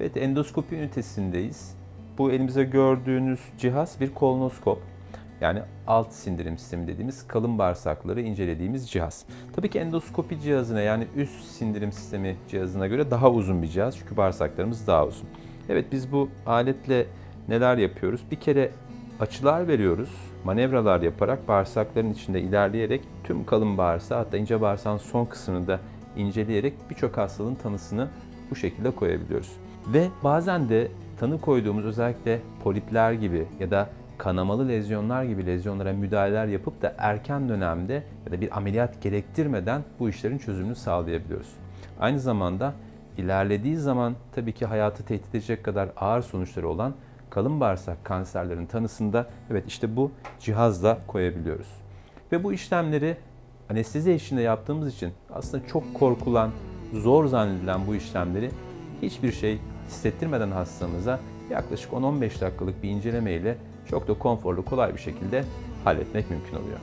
Evet, endoskopi ünitesindeyiz. Bu elimize gördüğünüz cihaz bir kolonoskop. Yani alt sindirim sistemi dediğimiz kalın bağırsakları incelediğimiz cihaz. Tabii ki endoskopi cihazına yani üst sindirim sistemi cihazına göre daha uzun bir cihaz. Çünkü bağırsaklarımız daha uzun. Evet biz bu aletle neler yapıyoruz? Bir kere açılar veriyoruz. Manevralar yaparak bağırsakların içinde ilerleyerek tüm kalın bağırsağı hatta ince bağırsağın son kısmını da inceleyerek birçok hastalığın tanısını bu şekilde koyabiliyoruz. Ve bazen de tanı koyduğumuz özellikle polipler gibi ya da kanamalı lezyonlar gibi lezyonlara müdahaleler yapıp da erken dönemde ya da bir ameliyat gerektirmeden bu işlerin çözümünü sağlayabiliyoruz. Aynı zamanda ilerlediği zaman tabii ki hayatı tehdit edecek kadar ağır sonuçları olan kalın bağırsak kanserlerin tanısında evet işte bu cihazla koyabiliyoruz. Ve bu işlemleri anestezi eşliğinde yaptığımız için aslında çok korkulan, zor zannedilen bu işlemleri hiçbir şey hissettirmeden hastamıza yaklaşık 10-15 dakikalık bir inceleme ile çok da konforlu, kolay bir şekilde halletmek mümkün oluyor.